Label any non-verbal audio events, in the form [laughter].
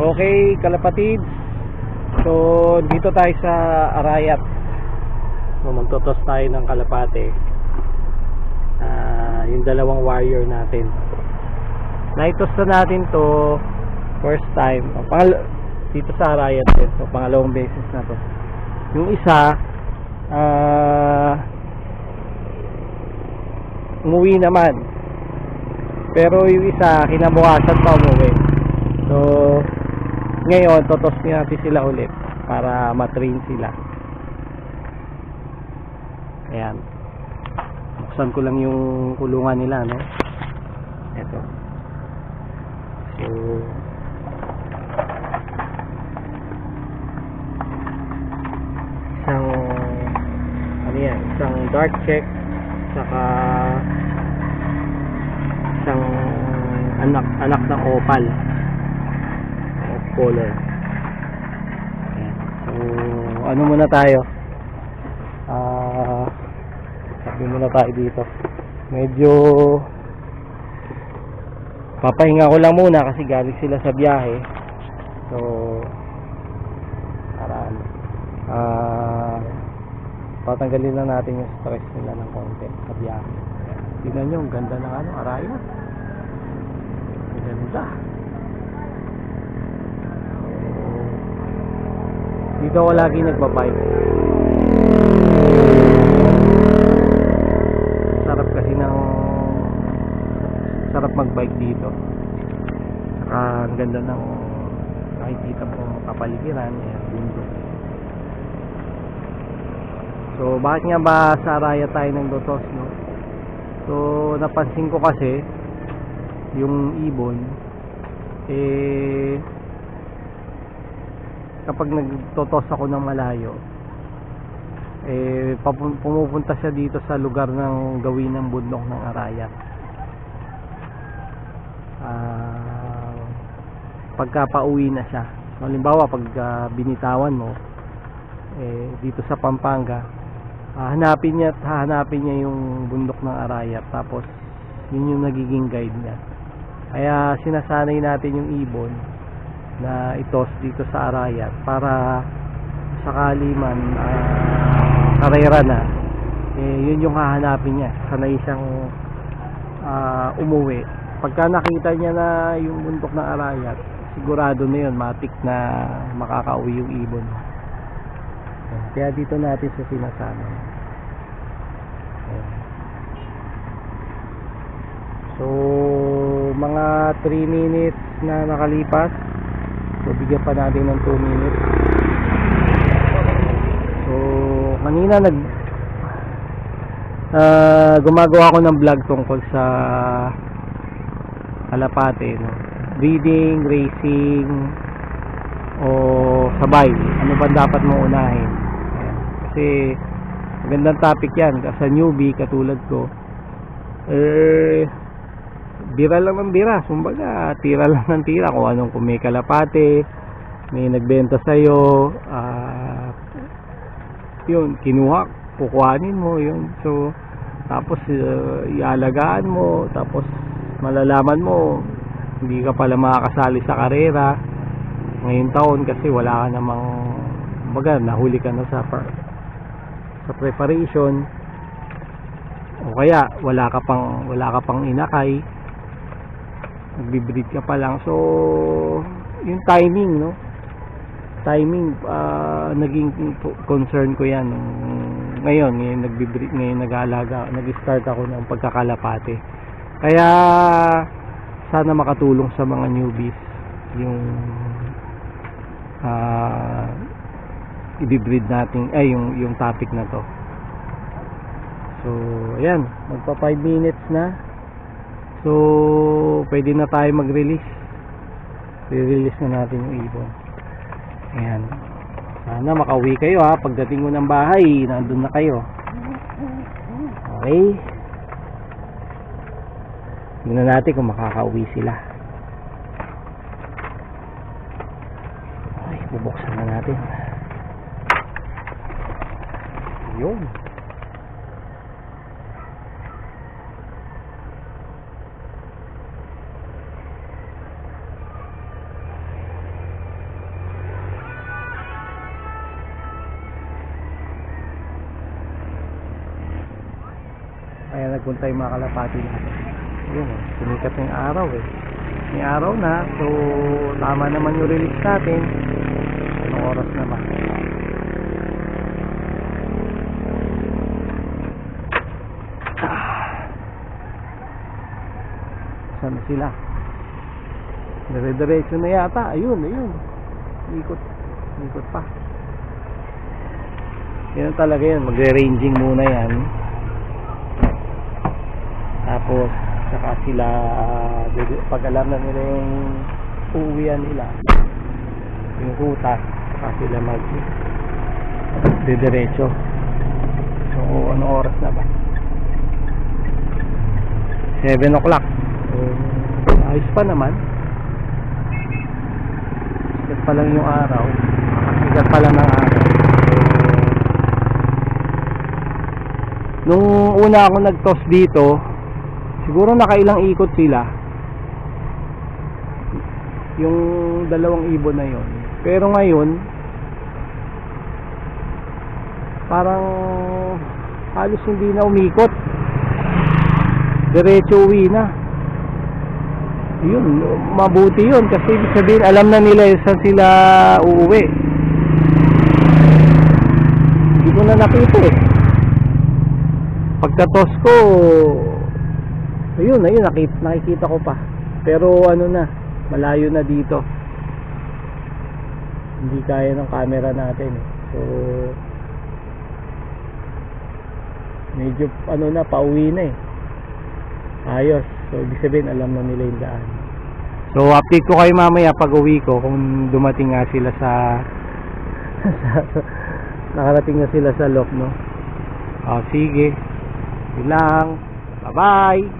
Okay, kalapatid. So, dito tayo sa Arayat. So, tayo ng kalapate. Ah, yung dalawang warrior natin. Naitos na natin to first time. O, Pangal dito sa Arayat din. So, pangalawang beses na to. Yung isa, ah, umuwi naman. Pero yung isa, kinabukasan pa umuwi. So, ngayon, totos natin sila ulit para matrain sila. Ayan. Buksan ko lang yung kulungan nila, no? Ito. So, isang ano yan, isang dark check saka isang anak anak ng opal color. Ayan. so ano muna tayo? Ah sabi muna tayo dito. Medyo papahinga ko lang muna kasi galing sila sa biyahe. So para ano? Ah patanggalin lang natin yung stress nila ng konti sa biyahe. Tingnan nyo ang ganda ng ano araya. Ganda dito ako lagi nagbabike. Sarap kasi ng sarap magbike dito. Saka ang ganda ng nakikita mo kapaligiran ayan, bundok. So bakit nga ba sa Araya tayo ng Lotos no? So napansin ko kasi yung ibon eh kapag nagtotos ako ng malayo eh pumupunta siya dito sa lugar ng gawin ng bundok ng Arayat ah pagka pauwi na siya. Halimbawa pag ah, binitawan mo eh dito sa Pampanga ah, hanapin niya at hahanapin niya yung bundok ng Arayat tapos yun yung nagiging guide niya. Kaya sinasanay natin yung ibon na itos dito sa Arayat para sakali man ah, karera na. Eh, yun yung hahanapin niya. Sanay siyang ah, umuwi. Pagka nakita niya na yung bundok ng Arayat sigurado na yun matik na makakauwi yung ibon. Kaya dito natin sa sinasanay Ayan. so mga 3 minutes na nakalipas so bigyan pa natin ng 2 minutes. So kanina nag ah, gumagawa ako ng vlog tungkol sa kalapate no? breeding, racing o sabay. Ano ba dapat mo unahin? Kasi magandang topic yan. Sa newbie katulad ko eh bira lang ng bira. Kumbaga tira lang ng tira kung anong kung may kalapate may nagbenta sa'yo ah yun kinuha kukuhanin mo yun. So tapos uh, ialagaan mo tapos malalaman mo hindi ka pala makakasali sa karera. Ngayon taon kasi wala ka namang baga nahuli ka na sa sa preparation. O kaya wala ka pang wala ka pang inakay nagbibreed ka pa lang. So yung timing no? Timing ah, naging concern ko yan ngayon. Ngayon nagbibreed ngayon nag-aalaga. Nag-start ako ng pagkakalapate. Kaya sana makatulong sa mga newbies yung ah i-breed natin ay yung yung topic na to. So ayan. Magpa 5 minutes na so pwede na tayo mag-release. I-release na natin yung ibon. Ayan. Sana makauwi kayo ha? Pagdating mo ng bahay nandun na kayo. Okay? Tingnan natin kung makakauwi sila. Ay bubuksan na natin. Yun nagpunta yung mga kalapati natin. Yun, oh, sumikat na yung araw eh. May araw na, so tama naman yung release natin. Anong oras naman? Ah. Saan na sila? Dire-diretso na yata. Ayun, ayun. Ikot. Ikot pa. Yan talaga yun. Magre-ranging muna yan. Tapos, saka sila, dede- pag alam na nila yung uuwian nila, yung ruta, saka sila mag didiretso. So, ano oras na ba? 7 o'clock. So, ayos pa naman. Sikat pa lang yung araw. Sikat pa lang ng araw. Nung una ako nag-toss dito, siguro nakailang ikot sila. Yung dalawang ibon na yon. Pero ngayon, parang halos hindi na umikot. Diretso uwi na. Yun, mabuti yun kasi ibig sabihin alam na nila saan sila uuwi. Hindi ko na nakita eh. Pagka-toss ko, ayun, ayun, nakita, nakikita ko pa. Pero ano na, malayo na dito. Hindi kaya ng camera natin eh. So, medyo ano na, pauwi na eh. Ayos. So, ibig sabihin, alam na nila yung daan. So, update ko kayo mamaya pag uwi ko kung dumating nga sila sa, sa [laughs] nakarating na sila sa lock, no? Ah, sige. Yun lang. Bye-bye!